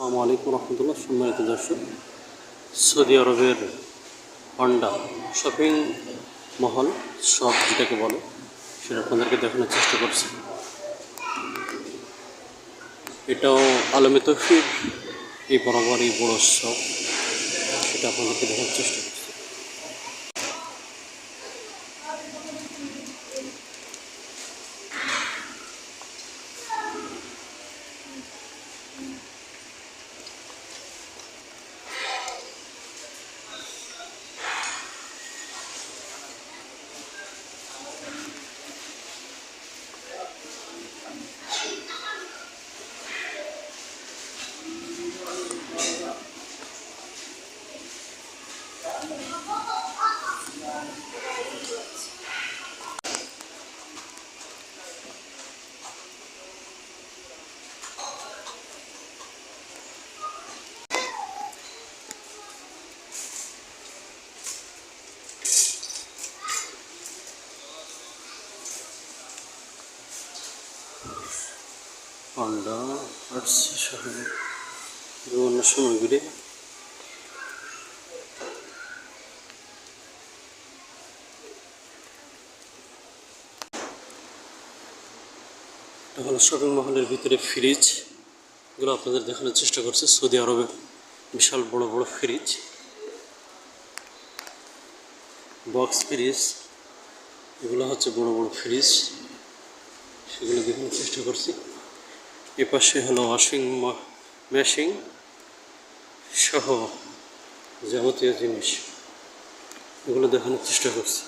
আসসালামু রহমতুল্লাহ, সম্মানিত দর্শক, সৌদি আরবের হন্ডা শপিং মহল শপ যেটাকে বলে, সেটা আপনাদেরকে দেখানোর চেষ্টা করছি। এটাও আলমে তফির এই বরাবর এই বড় শপ সেটা আপনাদেরকে দেখার চেষ্টা করছি। Honda RC Shahid. Itu warna semua gede. হলো শপিং মহলের ভিতরে ফ্রিজ এগুলো আপনাদের দেখানোর চেষ্টা করছে, সৌদি আরবের বিশাল বড় বড় ফ্রিজ বক্স ফ্রিজ এগুলো হচ্ছে বড় বড় ফ্রিজ সেগুলো দেখানোর চেষ্টা করছি। এ পাশে হলো ওয়াশিং মেশিন সহ যাবতীয় জিনিস, এগুলো দেখানোর চেষ্টা করছি।